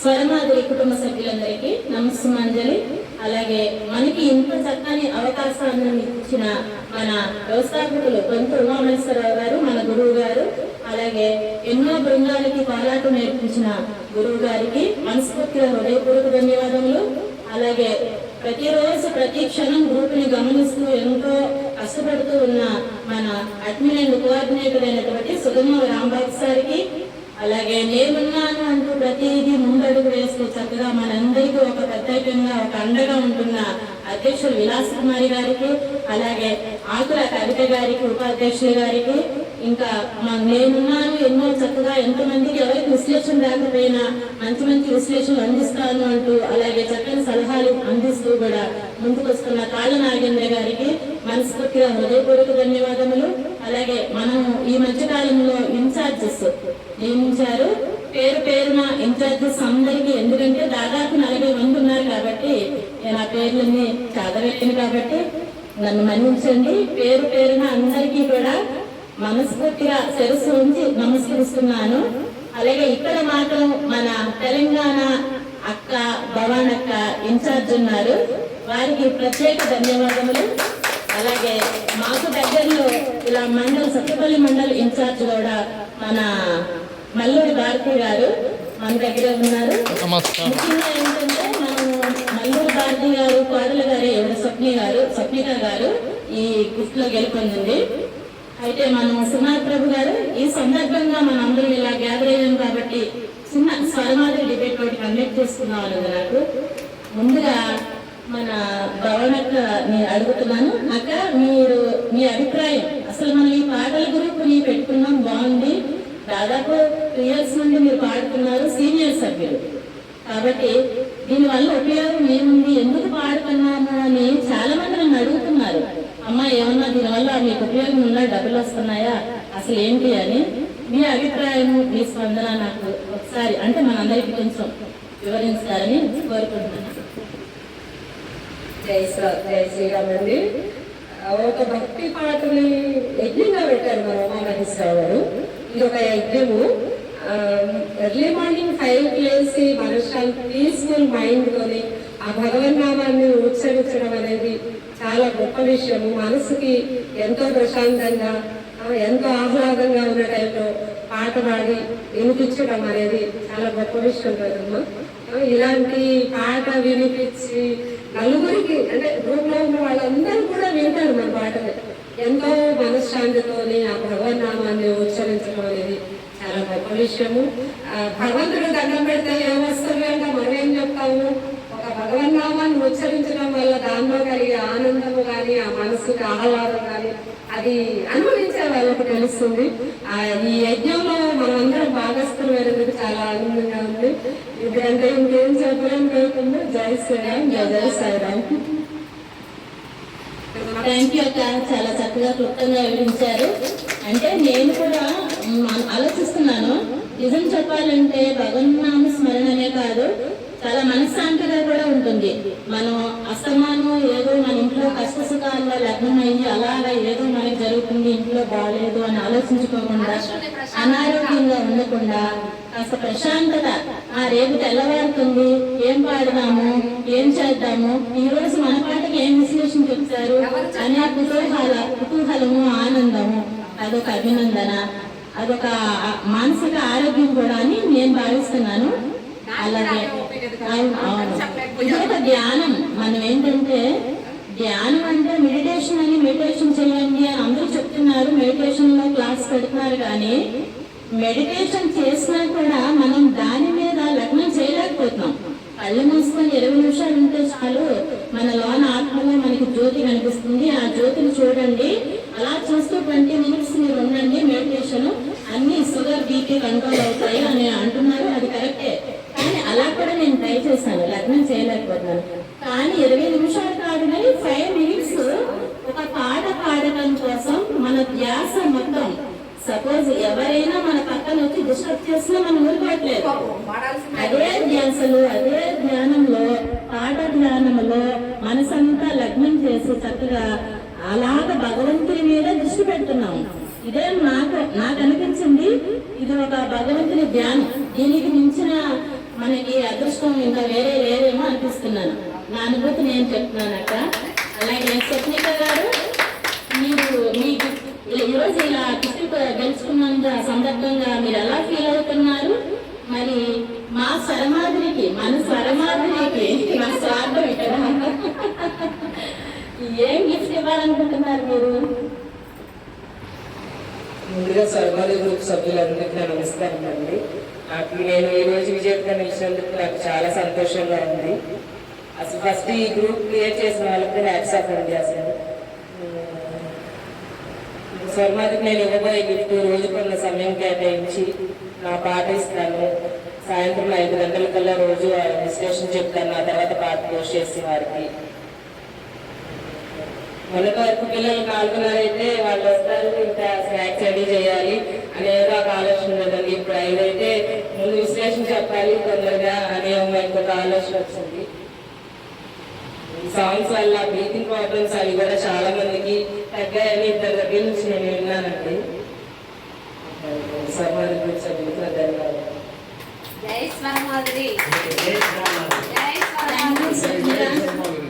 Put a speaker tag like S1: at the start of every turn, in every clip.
S1: స్వరమాదిరి కుటుంబ సభ్యులందరికీ నమస్సుమాంజలి. అలాగే మనకి ఇంత చక్కని అవకాశాన్ని ఇచ్చిన మన వ్యవస్థాపకులు కొంత ఉమామేశ్వరరావు గారు మన గురువు గారు అలాగే ఎన్నో బృందాలకి పోరాటం నేర్పించిన గురువు గారికి మనస్ఫూర్తిగా హృదయపూర్వక ధన్యవాదములు. అలాగే ప్రతిరోజు ప్రతి క్షణం గ్రూపుని గమనిస్తూ ఎంతో కష్టపడుతూ ఉన్న మన అడ్మిన్ అండ్ కోఆర్డినేటర్ అయినటువంటి సుగమ రాంబాబు సార్కి అలాగే నేనున్నాను అంటూ ప్రతిదీ ముందడుగు వేస్తూ చక్కగా మనందరికీ ఒక ప్రత్యేకంగా ఒక అండగా ఉంటున్న అధ్యక్షులు విలాస్ కుమారి గారికి అలాగే ఆకుల కవిత గారికి ఉపాధ్యక్షులు గారికి ఇంకా నేనున్నాను ఎన్నో చక్కగా ఎంతమందికి ఎవరికి విశ్లేషణ రాకపోయినా మంచి మంచి విశ్లేషణలు అందిస్తాను అంటూ అలాగే చక్కని సలహాలు అందిస్తూ కూడా ముందుకు వస్తున్న కాళ్ళ నాగేంద్ర గారికి మనస్ఫూర్తిగా హృదయపూర్వక ధన్యవాదములు. అలాగే మనం ఈ మధ్య కాలంలో ఇన్ఛార్జెస్ నియమించారు. పేరు పేరున ఇన్ఛార్జెస్ అందరికీ ఎందుకంటే దాదాపు నలభై మంది ఉన్నారు కాబట్టి నేను ఆ పేర్లన్నీ చదవలేను కాబట్టి నన్ను మన్నించండి. పేరు పేరున అందరికీ కూడా మనస్ఫూర్తిగా శిరస్సు ఉంచి నమస్కరిస్తున్నాను. అలాగే ఇక్కడ మాత్రం మన తెలంగాణ అక్క భవాన్ అక్క ఇన్ఛార్జ్ ఉన్నారు. వారికి ప్రత్యేక ధన్యవాదములు. అలాగే మాకు దగ్గరలో ఇలా మండల్ సత్యపల్లి మండల్ ఇన్ఛార్జ్ కూడా మన మల్లూరి భారతి గారు మన దగ్గర ఉన్నారు. ముఖ్యంగా ఏంటంటే మనం మల్లూరు భారతి గారు కోడల గారు ఎవరు? స్వప్ని గారు స్వప్నిక గారు ఈ గిఫ్ట్లో గెలుపొందింది. అయితే మనం సునాథ్ ప్రభు గారు ఈ సందర్భంగా మనం అందరం ఇలా గ్యాదర్ అయ్యాం కాబట్టి చిన్న స్వరమాదిరి డిబేట్ ఒకటి కండక్ట్ చేసుకున్నాం అన్నది నాకు ముందుగా మన భవనక్క నేను అడుగుతున్నాను. అక్క మీరు మీ అభిప్రాయం. అసలు మనం ఈ పాటల గ్రూప్ని పెట్టుకున్నాం బాగుంది. దాదాపు టూ ఇయర్స్ నుండి మీరు పాడుతున్నారు సీనియర్ సభ్యులు. కాబట్టి దీనివల్ల ఉపయోగం ఏముంది? ఎందుకు పాడుతున్నాము అని చాలా మంది నన్ను అడుగుతున్నారు. అమ్మా ఏమన్నా దీనివల్ల మీకు ఉపయోగం ఉన్నా డబ్బులు వస్తున్నాయా? అసలు ఏంటి అని. మీ అభిప్రాయం మీ స్పందన నాకు ఒకసారి అంటే మనందరికీ కొంచెం వివరించాలని కోరుకుంటున్నాను.
S2: జై జై శ్రీరామ్ అండి ఒక భక్తి పాటని యజ్ఞంగా పెట్టారు మన ఉమామహేశ్వరరావు గారు ఇది ఒక యజ్ఞము ఎర్లీ మార్నింగ్ ఫైవ్ లేచి లేసి మనశ్శాంతి పీస్ఫుల్ మైండ్ తోని ఆ భగవన్నామాన్ని ఉచ్చరించడం అనేది చాలా గొప్ప విషయము. మనసుకి ఎంతో ప్రశాంతంగా ఎంతో ఆహ్లాదంగా ఉన్న టైంలో పాట పాడి వినిపించడం అనేది చాలా గొప్ప విషయం కదమ్మా. ఇలాంటి పాట వినిపించి నలుగురికి అంటే గ్రూప్లో ఉన్న వాళ్ళందరూ కూడా వింటారు మన పాటని ఎంతో మనశ్శాంతితోని ఆ భగవన్ నామాన్ని ఉచ్చరించడం అనేది చాలా గొప్ప విషయము. ఆ, భగవంతుడు దండం పెడితే ఏమొస్తుంది అంటే చెప్తాము? ఒక భగవన్ నామాన్ని ఉచ్చరించడం వల్ల దానిలో కలిగే ఆనందము కానీ ఆ మనసుకి ఆహ్లాదం కానీ అది అనుభవించే వాళ్ళకు తెలుస్తుంది. ఈ యజ్ఞంలో మనమందరం భాగస్థులు చాలా ఆనందంగా ఉంది. ఎందుకంటే ఇంకేం చెప్పలేము కాకుండా జై శ్రీరామ్ జై శ్రీరామ్
S1: థ్యాంక్ యూ అక్క. చాలా చక్కగా క్లుప్తంగా వివరించారు. అంటే నేను కూడా ఆలోచిస్తున్నాను. నిజం చెప్పాలంటే భగవన్నామ స్మరణనే కాదు చాలా మనశ్శాంతిగా కూడా ఉంటుంది. మనం అస్తమానం ఏదో మన ఇంట్లో కష్ట సుఖాల్లో లగ్నం అయ్యి అలాగా ఏదో మనకి జరుగుతుంది ఇంట్లో బాగాలేదు అని ఆలోచించుకోకుండా అనారోగ్యంగా ఉండకుండా కాస్త ప్రశాంతత. ఆ రేపు తెల్లవారుతుంది. ఏం పాడదాము? ఏం చేద్దాము? ఈ రోజు మన పాటకి ఏం విశ్లేషణ చెప్తారు? అనే కుతూహల కుతూహలము ఆనందము. అదొక అభినందన. అదొక మానసిక ఆరోగ్యం కూడా అని నేను భావిస్తున్నాను. అలాగే ఇదొక ధ్యానం. మనం ఏంటంటే ధ్యానం అంటే మెడిటేషన్ అని మెడిటేషన్ చేయండి అని అందరూ చెప్తున్నారు. మెడిటేషన్లో క్లాస్ పెడుతున్నారు కానీ మెడిటేషన్ చేసినా కూడా మనం దాని మీద లగ్నం చేయలేకపోతున్నాం. కళ్ళు మూసుకొని ఇరవై నిమిషాలు ఉంటే చాలు మన లోన ఆత్మలో మనకి జ్యోతి కనిపిస్తుంది. ఆ జ్యోతిని చూడండి. అలా చూస్తూ ట్వంటీ మినిట్స్ మీరు ఉండండి. మెడిటేషన్ అన్ని షుగర్ బీపీ కంట్రోల్ అవుతాయి అని అంటారు అది కరెక్టే కానీ అలా కూడా నేను ట్రై చేశాను లగ్నం చేయలేకపోతున్నాను కానీ ఇరవై నిమిషాలు కాదు కానీ ఫైవ్ మినిట్స్ ఒక పాట పాడటం కోసం మన ధ్యాస మొత్తం సపోజ్ ఎవరైనా మన పక్కన వచ్చి డిస్టర్బ్ చేసినా మనం ఊరుకోవట్లేదు అదే ధ్యాసలు అదే ధ్యానంలో పాట ధ్యానంలో మనసంతా లగ్నం చేసి చక్కగా అలాగ భగవంతుని మీద దృష్టి పెడుతున్నాము ఇదే నాకు నాకు అనిపించింది ఇది ఒక భగవంతుని ధ్యానం దీనికి మించిన మనకి అదృష్టం ఇంకా వేరే లేదేమో అనిపిస్తున్నాను నా అనుభూతి నేను చెప్తున్నానక్క అలాగే స్వప్నిక గారు మీరు మీకు ఈరోజు ఇలా గిఫ్ట్ గెలుచుకున్నంత సందర్భంగా మీరు ఎలా ఫీల్ అవుతున్నారు? మరి మా స్వరమాధురికి మన స్వరమాధురికి మన స్వార్థం ఇక్కడ. ఏం గిఫ్ట్ ఇవ్వాలనుకుంటున్నారు మీరు?
S3: ముందుగా సర్వాది గ్రూప్ సభ్యులందరికీ నా నమస్కారం అండి. నాకు నేను ఈ రోజు విజేతగా నిలిచినందుకు నాకు చాలా సంతోషంగా ఉంది. అసలు ఫస్ట్ ఈ గ్రూప్ క్రియేట్ చేసిన వాళ్ళకి హ్యాట్స్ ఆఫ్ అండి అసలు. స్వర్మాదికి నేను ఇవ్వబోయే గిఫ్ట్ రోజు కొన్న సమయం కేటాయించి నా పాట ఇస్తాను సాయంత్రం ఐదు గంటల కల్లా రోజు విశ్లేషణ చెప్తాను. ఆ తర్వాత పాట పోస్ట్ చేసి వారికి. మొన్నటి వరకు పిల్లలు పాల్గొన్నారైతే వాళ్ళు వస్తారు ఇంకా స్నాక్స్ రెడీ చేయాలి. అనేది ఒక ఆలోచన ఉండదండి ఇప్పుడు ఐదైతే ముందు విశ్లేషణ చెప్పాలి తొందరగా అనే ఇంకొక ఆలోచన వచ్చింది. సాంగ్స్ వల్ల బ్రీతింగ్ ప్రాబ్లమ్స్ అవి కూడా చాలా మందికి తగ్గాయని ఇద్దరు దగ్గర నుంచి నేను విన్నానండి గురించి ధన్యవాదాలు
S4: జై స్వరమాధురి.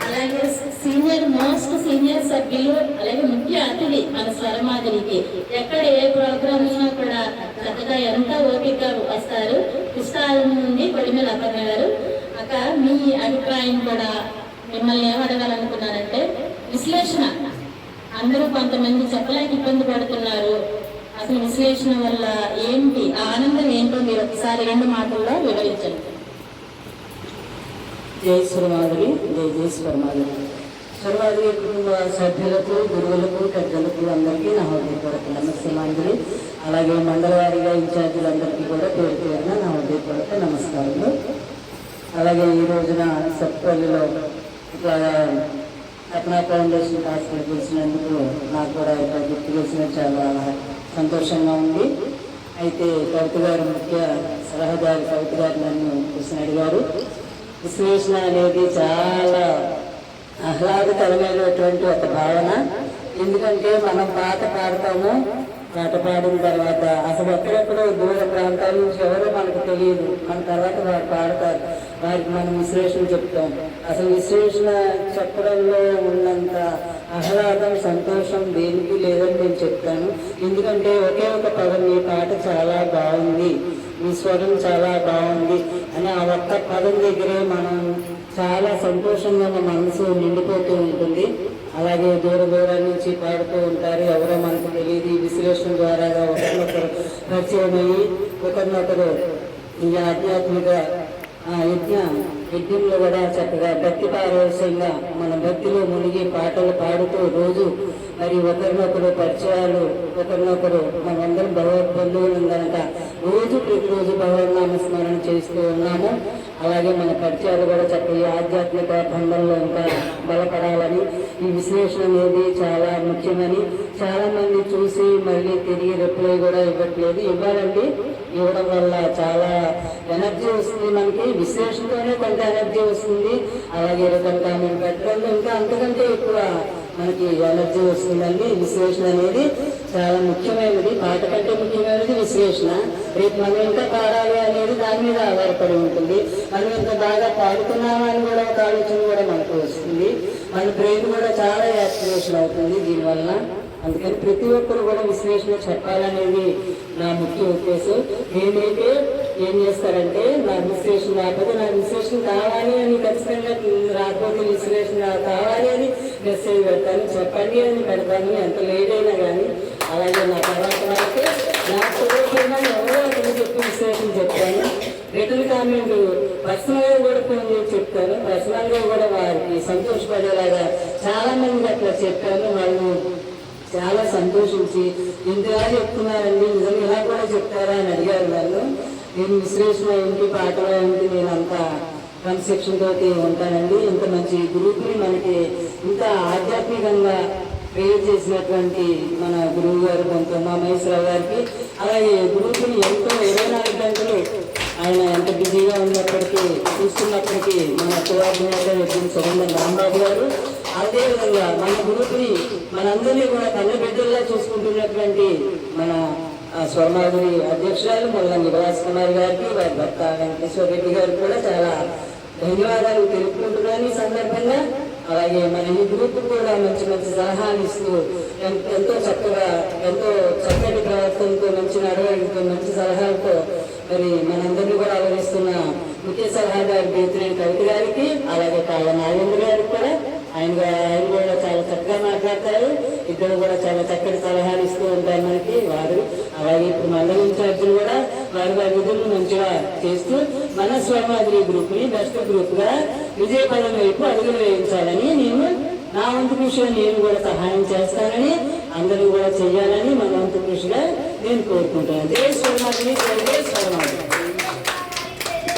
S1: అలాగే సీనియర్ మోస్ట్ సీనియర్ సభ్యులు అలాగే ముఖ్య అతిథి మన స్వరమాదిరికి ఎక్కడ ఏ ప్రోగ్రామ్ ఉన్నా కూడా చక్కగా ఎంత ఓపిక వస్తారు? కృష్ణారం నుండి కొడిమేల అప్పన్న గారు అక్క మీ అభిప్రాయం కూడా మిమ్మల్ని ఏం విశ్లేషణ. అందరూ కొంతమంది చెప్పలేక ఇబ్బంది పడుతున్నారు. అసలు విశ్లేషణ వల్ల ఏంటి ఆ ఆనందం ఏంటో మీరు ఒకసారి రెండు మాటల్లో వివరించండి.
S5: జై సురమాధురి జై జై సురమాధురి సురమాధురి కుటుంబ సభ్యులకు గురువులకు పెద్దలకు అందరికీ నా హృదయపూర్వక నమస్కారాలు. అలాగే మండలవారీగా ఇన్ఛార్జీలందరికీ కూడా పేరు పేరున నా హృదయపూర్వక నమస్కారాలు అలాగే ఈ రోజున సత్పల్లిలో ఇట్లా రత్నా ఫౌండేషన్ హాస్పిటల్ చేసినందుకు నాకు కూడా ఇక్కడ గుర్తు చేసిన చాలా సంతోషంగా ఉంది. అయితే కవిత గారు ముఖ్య సలహాదారు కవిత గారు నన్ను కృష్ణ అడిగారు. విశ్లేషణ అనేది చాలా ఆహ్లాదకరమైనటువంటి ఒక భావన. ఎందుకంటే మనం పాట పాడతాము పాట పాడిన తర్వాత అసలు ఎక్కడెక్కడో దూర ప్రాంతాల నుంచి ఎవరో మనకు తెలియదు. మన తర్వాత వారు పాడతారు. వారికి మనం విశ్లేషణ చెప్తాం. అసలు విశ్లేషణ చెప్పడంలో ఉన్నంత ఆహ్లాదం సంతోషం దేనికి లేదని నేను చెప్తాను. ఎందుకంటే ఒకే ఒక పదం ఈ పాట చాలా బాగుంది. మీ స్వరం చాలా బాగుంది అని ఆ ఒక్క పదం దగ్గరే మనం చాలా సంతోషంగా మన మనసు నిండిపోతూ ఉంటుంది. అలాగే దూర దూరం నుంచి పాడుతూ ఉంటారు. ఎవరో మనకు తెలియదు. ఈ విశ్లేషణ ద్వారా ఒకరినొకరు పరిచయమయ్యి ఒకరినొకరు ఈ ఆధ్యాత్మిక ఆ యజ్ఞ యజ్ఞంలో కూడా చక్కగా భక్తి పారవశ్యంగా మన భక్తిలో మునిగి పాటలు పాడుతూ రోజు మరి ఒకరినొకరు పరిచయాలు ఒకరినొకరు మనందరం భగవద్బంధువులు కనుక రోజు ప్రతిరోజు భగవద్నామ స్మరణ చేస్తూ ఉన్నాము. అలాగే మన పరిచయాలు కూడా చక్కగా ఆధ్యాత్మిక బంధంలో ఇంకా బలపడాలని ఈ విశ్లేషణ అనేది చాలా ముఖ్యమని చాలా మంది చూసి మళ్ళీ తిరిగి రిప్లై కూడా ఇవ్వట్లేదు. ఇవ్వాలండి ఇవ్వడం వల్ల చాలా ఎనర్జీ వస్తుంది మనకి. విశ్లేషణతోనే కొంత ఎనర్జీ వస్తుంది. అలాగే రిటర్న్ కామెంట్ పెట్టడం ఇంకా అంతకంటే ఎక్కువ మనకి ఎనర్జీ వస్తుందండి. విశ్లేషణ అనేది చాలా ముఖ్యమైనది. పాట కంటే ముఖ్యమైనది విశ్లేషణ రేపు మనం ఎంత పాడాలి అనేది దాని మీద ఆధారపడి ఉంటుంది. మనం ఎంత బాగా పాడుతున్నామా అని కూడా ఒక ఆలోచన కూడా మనకు వస్తుంది. మన బ్రెయిన్ కూడా చాలా యాక్టివేషన్ అవుతుంది దీనివల్ల. అందుకని ప్రతి ఒక్కరు కూడా విశ్లేషణ చెప్పాలనేది నా ముఖ్య ఉద్దేశం. నేనైతే ఏం చేస్తారంటే నా విశ్లేషణ రాకపోతే నా విశ్లేషణ కావాలి అని ఖచ్చితంగా రాకపోతే విశ్లేషణ కావాలి అని మెసేజ్ పెడతాను చెప్పండి అని పెడతాను ఎంత లేట్ అయినా కానీ అలాగే నా తర్వాత అయితే నాకు ఎవరో చెప్పి విశ్లేషణ చెప్తాను. రిటర్న్ కామెంట్ పర్సనల్గా కూడా ఫోన్ చేసి చెప్తాను పర్సనల్గా కూడా వారికి సంతోషపడేలాగా చాలా మంది అట్లా చెప్పాను వాళ్ళు చాలా సంతోషించి ఇంతగా చెప్తున్నారండి? నిజంగా ఇలా కూడా చెప్తారా? అని అడిగారు వాళ్ళు. నేను విశ్లేషణ ఏంటి? పాటలు ఏంటి? నేను అంత కన్సెప్షన్ తోటి ఉంటానండి. ఇంత మంచి గ్రూప్ని మనకి ఇంత ఆధ్యాత్మికంగా ప్రేయర్ చేసినటువంటి మన గురువు గారు కొంత మహేశ్వరరావు గారికి అలాగే గ్రూప్ని ఎంతో అంత బిజీగా ఉన్నప్పటికీ చూస్తున్నప్పటికీ మన కోఆర్డినేటర్ ఎప్పుడు సుగంధం రాంబాబు గారు అదేవిధంగా మన గ్రూప్ని మనందరినీ కూడా కన్న బిడ్డల్లా చూసుకుంటున్నటువంటి మన స్వర్ణాగిరి అధ్యక్షురాలు ముల్లం నివాస్ కుమార్ గారికి వారి భర్త వెంకటేశ్వర రెడ్డి గారికి కూడా చాలా ధన్యవాదాలు తెలుపుకుంటున్నాను ఈ సందర్భంగా. అలాగే మన ఈ గ్రూప్ కూడా మంచి మంచి సలహాలు ఇస్తూ ఎంతో చక్కగా ఎంతో చక్కటి ప్రవర్తనతో మంచి నడవడితో మంచి సలహాలతో మరి మనందరినీ కూడా ఆదరిస్తున్న ముఖ్య సలహాదారు బేతిరేని కవిత గారికి అలాగే కాళ్ళ నాగేంద్ర గారికి కూడా. ఆయన ఆయన కూడా చాలా చక్కగా మాట్లాడతారు. ఇద్దరు కూడా చాలా చక్కటి సలహాలు ఇస్తూ ఉంటారు మనకి వారు. అలాగే ఇప్పుడు మండల ఇన్ఛార్జీలు కూడా వారి వారి విధులు మంచిగా చేస్తూ మన స్వర్మాదిరి గ్రూప్ని బెస్ట్ గ్రూప్గా విజయపదం వైపు అడుగులు వేయించాలని నేను నా వంతు కృషిలో నేను కూడా సహాయం చేస్తానని అందరూ కూడా చేయాలని మన వంతు కృషిగా నేను కోరుకుంటాను జై స్వర్మాదిరి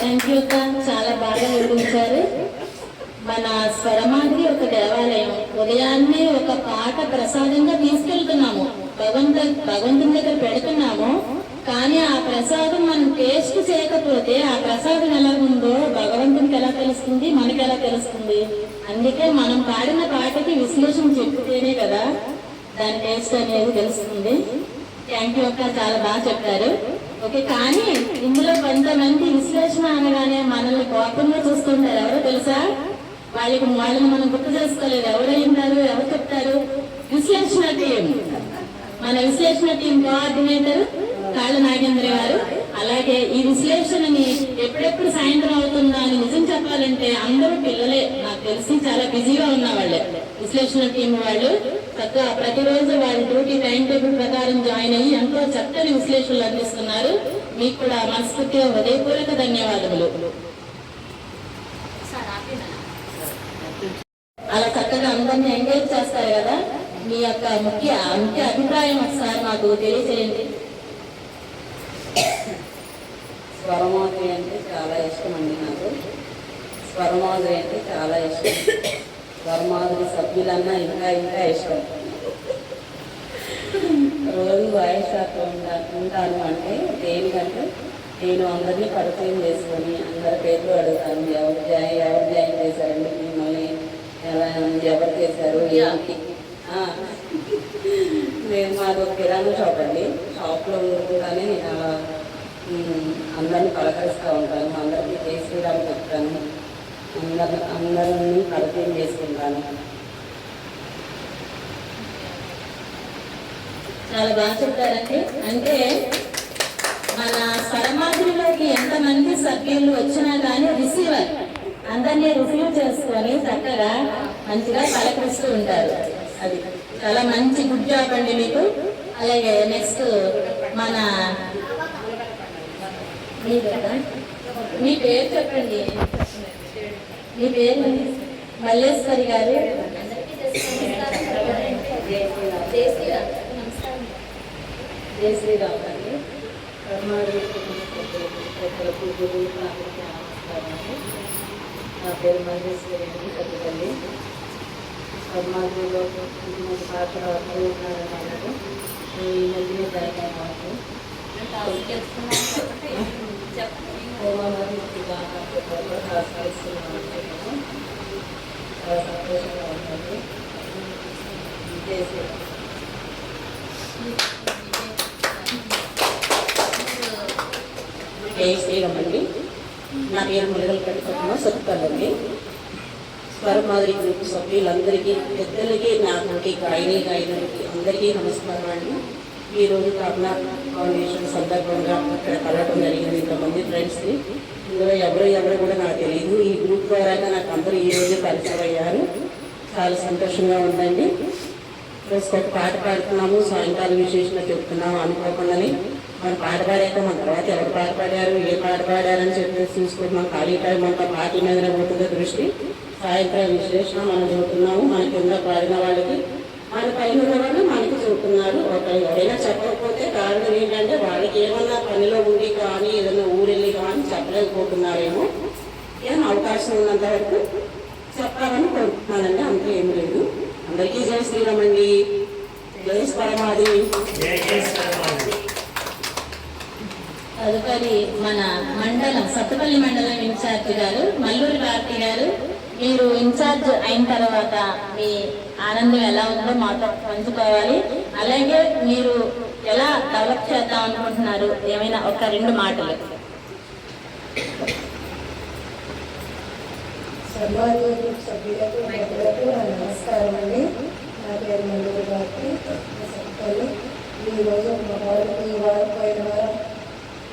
S1: థ్యాంక్ యూ చాలా బాగా వివరించారు. మన స్వరమాదిరి ఒక దేవాలయం. ఉదయాన్నే ఒక పాట ప్రసాదంగా తీసుకెళ్తున్నాము. భగవంతు భగవంతుని దగ్గర పెడుతున్నాము. కానీ ఆ ప్రసాదం మనం టేస్ట్ చేయకపోతే ఆ ప్రసాదం ఎలా ఉందో భగవంతునికి ఎలా తెలుస్తుంది? మనకి ఎలా తెలుస్తుంది? అందుకే మనం పాడిన పాటకి విశ్లేషణ చెప్తేనే కదా దాని టేస్ట్ అనేది తెలుస్తుంది. థ్యాంక్ యూ అక్క చాలా బాగా చెప్పారు. ఓకే కానీ ఇందులో కొంతమంది విశ్లేషణ అనగానే మనల్ని కోపంగా చూస్తుంటారు. ఎవరో తెలుసా? వాళ్ళకి వాళ్ళని మనం గుర్తు చేసుకోలేదు. ఎవరు ఎవరు చెప్తారు? విశ్లేషణ టీం. మన విశ్లేషణ టీం కోఆర్డినేటర్ కాళ్ళ నాగేంద్ర గారు. అలాగే ఈ విశ్లేషణని ఎప్పుడెప్పుడు సాయంత్రం అవుతుందా అని నిజం చెప్పాలంటే అందరూ పిల్లలే. నాకు తెలిసి చాలా బిజీగా ఉన్న వాళ్ళే విశ్లేషణ టీం వాళ్ళు. చక్కగా ప్రతిరోజు వాళ్ళ డ్యూటీ టైం టేబుల్ ప్రకారం జాయిన్ అయ్యి ఎంతో చక్కని విశ్లేషణలు అందిస్తున్నారు. మీకు కూడా మనస్ఫూర్తిగా హృదయపూర్వక ధన్యవాదములు. అలా చక్కగా అందరినీ ఎంగేజ్ చేస్తారు కదా. మీ యొక్క ముఖ్య ముఖ్య అభిప్రాయం ఒకసారి మాకు తెలియజేయండి
S5: స్వరమాధురి అంటే చాలా ఇష్టం అండి నాకు. స్వరమాధురి అంటే చాలా ఇష్టం. స్వరమాధురి సభ్యులన్నా ఇంకా ఇంకా ఇష్టం. రోజు వాయిస్ షాప్లో ఉంటాను అంటే దేనికంటే నేను అందరినీ పరిచయం చేసుకొని అందరి పేర్లు అడుగుతాను. ఎవరు జాయిన్ ఎవరు జాయిన్ చేశారండి? మిమ్మల్ని ఎలా ఎవరు చేశారు? ఏంటి? నేను మాకు కిరాణా షాప్ అండి. షాప్లో ఉంటుందని నేను అందరిని పలకరిస్తూ ఉంటాను. అందరికీ జై శ్రీరామ్ చెప్తాను. అందరి అందరినీ పరిచయం చేసుకుంటాను.
S1: చాలా బాగా చెప్తారండి అంటే మన స్వరమాధురిలోకి ఎంతమంది సభ్యులు వచ్చినా కానీ రిసీవర్ అందరినీ రిసీవ్ చేసుకొని చక్కగా మంచిగా పలకరిస్తూ ఉంటారు. అది చాలా మంచి గుడ్ జాబ్ అండి మీకు. అలాగే నెక్స్ట్ మన మీ పేరా? మీ పేరు చెప్పండి మీ పేరు మల్లేశ్వరి గారు జై శ్రీరామ్ అండి
S5: నా పేరు మల్లేశ్వరి అండి పెద్దపల్లి సమాజంలో మంచి పాత్ర అందరూ ఉన్నారు అన్నారు ఈ మధ్యనే జాయిన్ అయిన వాళ్ళు చాలా సంతోషంగా ఉంటుంది చేసి జై శ్రీరామ్ అండి నా పేరు మురగల్ కట్టుకున్న సత్తుపల్లండి స్వరమాదిరి గ్రూప్ సభ్యులందరికీ పెద్దలకి నాన్నకి గాయని గాయనులకి అందరికీ నమస్కారం అండి. ఈరోజు కాకినా ఫౌండేషన్ సందర్భంగా ఇక్కడ కలవడం జరిగింది ఇంతమంది ఫ్రెండ్స్ని ఇందులో ఎవరు ఎవరు కూడా నాకు తెలియదు. ఈ గ్రూప్ ద్వారా నాకు అందరూ ఈ రోజు పరిచయం అయ్యారు. చాలా సంతోషంగా ఉందండి. ప్లస్ ఒక పాట పాడుతున్నాము సాయంకాలం విశేషంగా చెప్తున్నాము అనుకోకుండానే మనం పాట పాడాక మన తర్వాత ఎవరు పాట పాడారు ఏ పాట పాడారని చెప్పేసి చూసుకుంటున్నాం ఖాళీ టైం అంతా పాట మీదనే పోతుంది దృష్టి. సాయంత్రం విశ్లేషణ మనం చెబుతున్నాము మన కింద పాడిన వాళ్ళకి మన పైన ఉన్న వాళ్ళు మనకి చెబుతున్నారు ఒక ఎవరైనా చెప్పకపోతే కారణం ఏంటంటే వాళ్ళకి ఏమన్నా పనిలో ఉండి కానీ ఏదైనా ఊరెళ్ళి కానీ చెప్పలేకపోతున్నారేమో. ఏం అవకాశం ఉన్నంత వరకు చెప్పాలని కోరుకుంటున్నానండి అంతే ఏం లేదు. అందరికీ జై శ్రీరామ్ అండి జై పరమాది
S1: తదుపరి మన మండలం సత్తుపల్లి మండలం ఇన్ఛార్జ్ గారు మల్లూరి భారతి గారు. మీరు ఇన్ఛార్జ్ అయిన తర్వాత మీ ఆనందం ఎలా ఉందో మాతో పంచుకోవాలి. అలాగే మీరు ఎలా డెవలప్ చేద్దాం అనుకుంటున్నారు? ఏమైనా ఒక రెండు మాటలు.
S6: సమాజం సభ్యులకు పెద్దలకు నా నమస్కారం అండి నా పేరు మండలి గారికి ఈరోజు మా వారికి ఈ వారం పోయిన వారం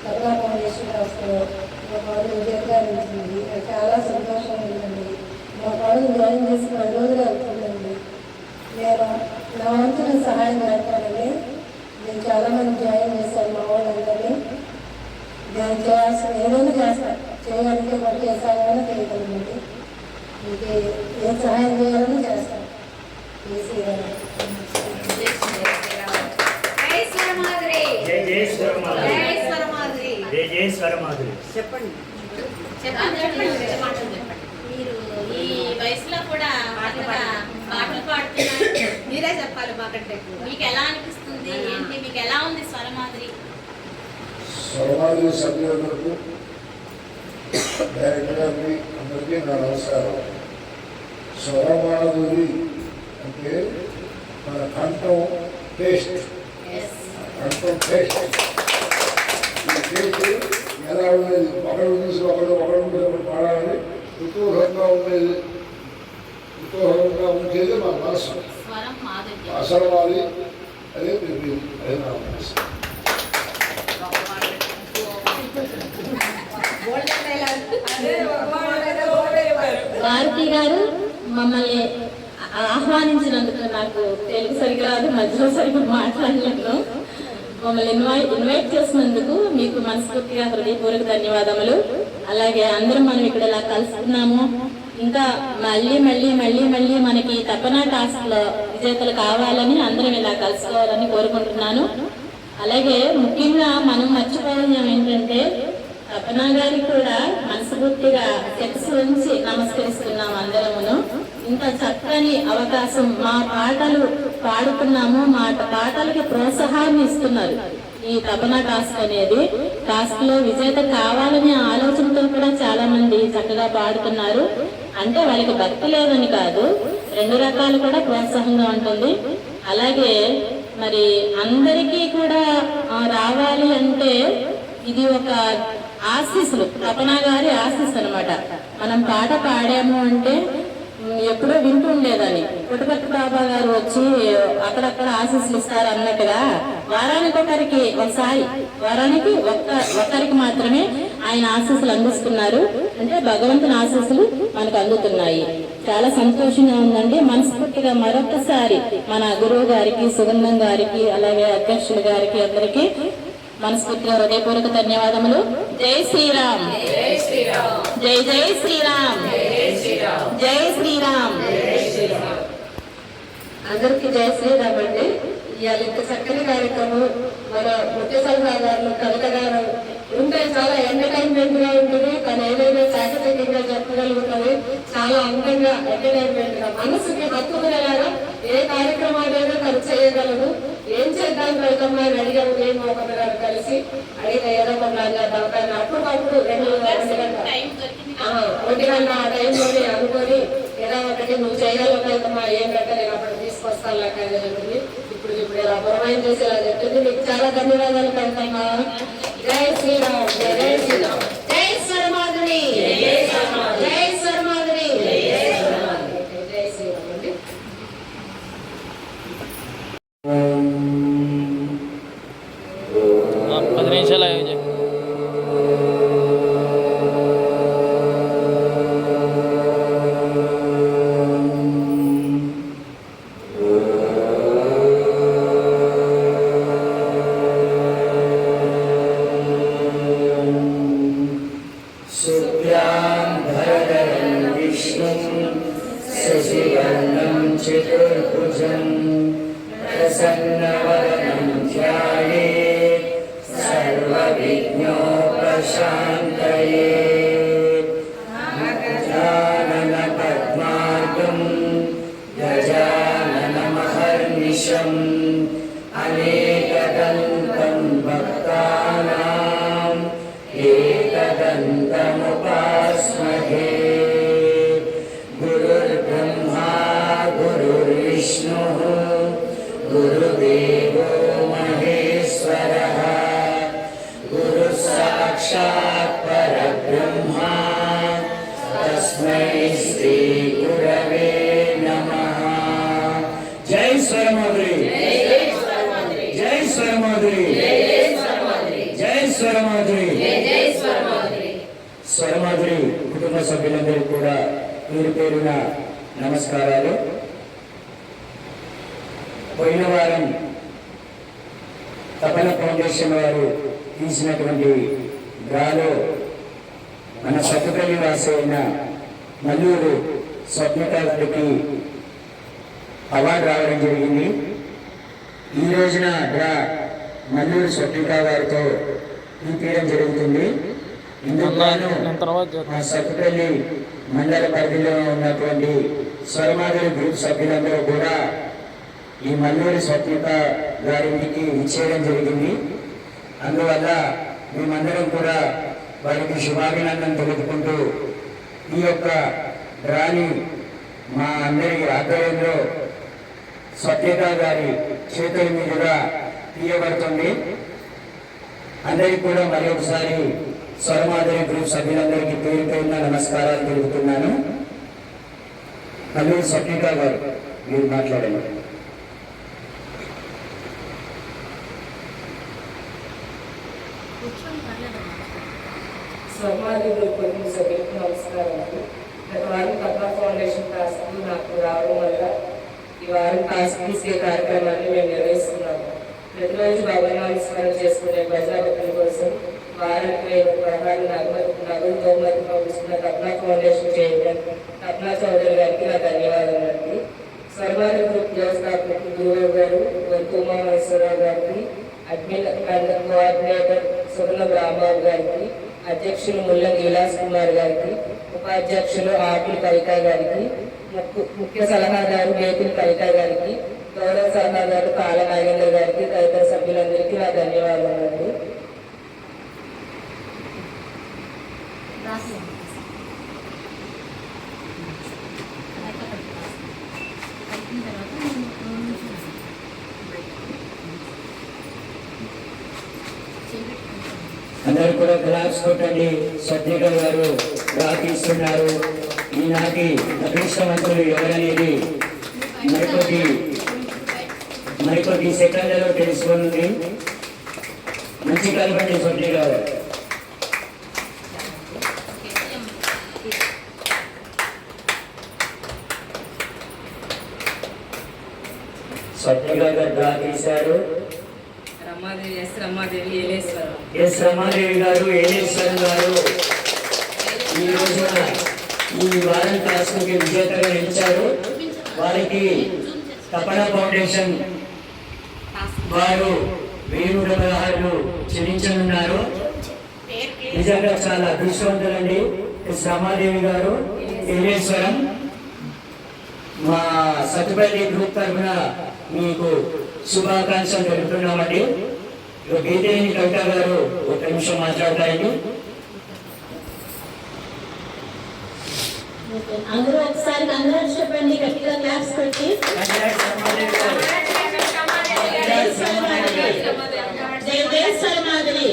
S6: కమలా ఫౌండేషన్ హాస్టల్లో మా వాడు నిర్ధారించింది చాలా సంతోషం ఉందండి మా వాడు జాయిన్ చేసి పది రోజులు అవుతుందండి నేను నా వంతున సహాయం చేస్తానండి నేను చాలామంది జాయిన్ చేశాను మా వాళ్ళందరినీ నేను చేయాల్సిన ఏదైనా చేస్తాను చేయగలిగితే పని చేసాగానే చేయగలండి మీకు ఏం సహాయం చేయాలని చేస్తాను
S4: చెప్పండి.
S7: మీరు ఈ వయసులో కూడా పాటలు పాడుతున్నారు.
S4: మీరే చెప్పాలి మాకంటే
S7: మీకు ఎలా అనిపిస్తుంది? ఏంటి? మీకు ఎలా ఉంది స్వరమాదిరి
S8: డైరెక్టర్ గారికి అందరికీ నా నమస్కారం స్వరమాధురి అంటే మన కంఠం టేస్ట్ కంఠం టేస్ట్ ఈ టేస్ట్ ఎలా ఉండేది? ఒకడు చూసి ఒకడు ఒకడు ఉంటే ఒకడు పాడాలని కుతూహలంగా ఉండేది. కుతూహలంగా ఉండేది మన మనసు.
S7: స్వరం మాధుర్యం.
S8: అసలు వారి అదే మీరు అదే నా మనసు.
S1: భారతి గారు. మమ్మల్ని ఆహ్వానించినందుకు నాకు తెలుగు సరిగ్గా రాదు మధ్యలో సరిగ్గా మాట్లాడలేను. మమ్మల్ని ఇన్వైట్ ఇన్వైట్ చేసినందుకు మీకు మనస్ఫూర్తిగా హృదయపూర్వక ధన్యవాదములు. అలాగే అందరం మనం ఇక్కడ ఇలా కలుసుకున్నాము. ఇంకా మళ్ళీ మళ్ళీ మళ్ళీ మళ్ళీ మనకి తపనా టాస్క్లో విజేతలు కావాలని అందరం ఇలా కలుసుకోవాలని కోరుకుంటున్నాను. అలాగే ముఖ్యంగా మనం మర్చిపోయాం ఏంటంటే తపన గారికి కూడా మనస్ఫూర్తిగా చెక్స్ ఉంచి నమస్కరిస్తున్నాం అందరమును. ఇంత చక్కని అవకాశం మా పాటలు పాడుతున్నాము మా పాటలకి ప్రోత్సాహాన్ని ఇస్తున్నారు. ఈ తపన టాస్క్ అనేది టాస్క్లో విజేత కావాలనే ఆలోచనతో కూడా చాలా మంది చక్కగా పాడుతున్నారు. అంటే వాళ్ళకి భక్తి లేదని కాదు రెండు రకాలు కూడా ప్రోత్సాహంగా ఉంటుంది. అలాగే మరి అందరికీ కూడా రావాలి అంటే ఇది ఒక ఆశీస్సులు. తపన గారి ఆశీస్సు అనమాట మనం పాట పాడాము అంటే ఎప్పుడో వింటూ ఉండేదని పుట్టపర్తి బాబా గారు వచ్చి అక్కడక్కడ ఆశీస్సులు ఇస్తారు అన్నట్టుగా వారానికి ఒకరికి ఒకసారి వారానికి ఒక్క ఒక్కరికి మాత్రమే ఆయన ఆశీస్సులు అందిస్తున్నారు. అంటే భగవంతుని ఆశీస్సులు మనకు అందుతున్నాయి. చాలా సంతోషంగా ఉందండి. మనస్ఫూర్తిగా మరొకసారి మన గురువు గారికి సుగంధం గారికి అలాగే అధ్యక్షులు గారికి అందరికీ మనస్ఫూర్తిగా హృదయపూర్వక ధన్యవాదములు. జై శ్రీరామ్. జై జై శ్రీరామ్. జై శ్రీరామ్.
S2: అందరికీ జయ శ్రీరామ్ అండి. ఇవాళ ఇంత చక్కని కార్యక్రమం మన ముఖ్య సలహా గారు కవిత గారు ఉంటే చాలా ఎంటర్టైన్మెంట్గా ఉంటుంది. తను ఏదైనా సాంకేతికంగా చెప్పగలుగుతుంది చాలా అందంగా ఎంటర్టైన్మెంట్గా మనసుకి హత్తుకునేలాగా ఏ కార్యక్రమాలైనా తను చేయగలదు. ఏం చేద్దాం రైతమ్మ అని అడిగాము నేను మోహన్ గారు కలిసి. అడిగిన ఏదో కొన్ని చేద్దాం కానీ అప్పటికప్పుడు రెండు రెండు గంటల.
S7: టైం దొరికింది
S2: ఆ, ఒంటి గంట ఆ టైంలోనే అనుకొని ఏదో ఒకటి నువ్వు చేయగలవుతాయితమ్మా ఏం పెట్ట నేను అప్పుడు తీసుకొస్తాను లేక ఇప్పుడు ఇప్పుడు ఇలా పురమాయం చేసి ఇలా చెప్పింది. నీకు చాలా ధన్యవాదాలు పెడతామా జై శ్రీరామ్ జై శ్రీరామ్
S4: జై స్వరమాధురి
S9: चतुर्भुजं प्रसन्नवदनं ध्यायेत् सर्वविघ्नोपशान्तये गजाननपद्मार्गं गजाननमहर्निशम् జై స్వరమాధురి జై స్వరమాధురి జై స్వరమాధురి స్వరమాధురి కుటుంబ సభ్యులందరికీ కూడా పేరు పేరున నమస్కారాలు. పోయిన వారం తపన ఫౌండేషన్ వారు తీసినటువంటి గాలో మన సత్తుపల్లి వాసి అయిన మల్లూరు స్వప్నకారుడికి అవార్డు రావడం జరిగింది. ఈ రోజున డ్రా మల్లూరు స్వప్నిక వారితో తీయడం జరుగుతుంది. ఇందుకు సత్తుపల్లి మండల పరిధిలో ఉన్నటువంటి స్వరమాధురి గ్రూప్ సభ్యులందరూ కూడా ఈ మల్లూరి స్వప్నిక గారికి ఇచ్చేయడం జరిగింది. అందువల్ల మేమందరం కూడా వారికి శుభాభినందన తెలుపుకుంటూ ఈ యొక్క డ్రాని మా అందరి ఆధ్వర్యంలో సత్యత గారి చేతుల మీదుగా తీయబడుతుంది. అందరికీ కూడా మరి ఒకసారి స్వరమాధురి గ్రూప్ సభ్యులందరికీ పేరు పేరున నమస్కారాలు తెలుపుతున్నాను. మల్లూరి సత్యత గారు మీరు మాట్లాడండి.
S3: సమాధి గ్రూప్ సభ్యులకు నమస్కారం గత వారం పద్మ ఫౌండేషన్ టాస్క్ నాకు రావడం వల్ల ఈ వారం టాస్క్ కార్యక్రమాన్ని మేము నిర్వహిస్తున్నాము. ప్రతిరోజు భగవాన్ స్మరణ చేసుకునే ప్రజాభక్తుల కోసం వారానికి ఐదు నగదు నగదు బహుమతి పంపిస్తున్న తప్నా ఫౌండేషన్ చైర్మన్ తప్నా చౌదరి గారికి నా ధన్యవాదాలు అండి. స్వర్వారి గ్రూప్ వ్యవస్థాపకులు గురువు గారు గొంతు ఉమామహేశ్వరరావు గారికి admin and coordinator Suvarna Rambabu గారికి అధ్యక్షులు ముల్లంగి విలాస్ కుమార్ గారికి ఉపాధ్యక్షులు ఆకుల కవిత గారికి ముఖ్య- సలహాదారు బేతుల కవిత గారికి గౌరవ సలహాదారు కాల నాగేంద్ర గారికి తదితర సభ్యులందరికీ నా ధన్యవాదాలు అండి
S9: అందరూ కూడా గ్లాస్ కొట్టండి. సత్యక గారు రాకిస్తున్నారు ఈనాటి అదృష్టవంతులు ఎవరనేది మరికొద్ది మరికొద్ది సెకండ్లలో తెలుసుకుంది మంచి కలపండి సత్య గారు. డ్రా తీశారు.
S3: ఎస్ రమాదేవి ఏలేశ్వరం
S9: గారు? ఈ రోజున ఈ వారం క్లాసులకి విజేతగా నిలిచారు. వారికి తపన ఫౌండేషన్ వారు వెయ్యి నూట పదహారులు చెల్లించనున్నారు నిజంగా చాలా అదృష్టవంతులండి. ఎస్ గారు ఏలేశ్వరం మా సత్యపల్లి గ్రూప్ తరఫున మీకు శుభాకాంక్షలు తెలుపుతున్నామండి. ఇక గీతేని కవిత గారు ఒక నిమిషం మాట్లాడతాయండి
S1: అందరూ ఒకసారి కంగ్రాట్స్ చెప్పండి. గట్టిగా క్లాప్స్ పెట్టి
S9: జయ జయ సార్ మాదిరి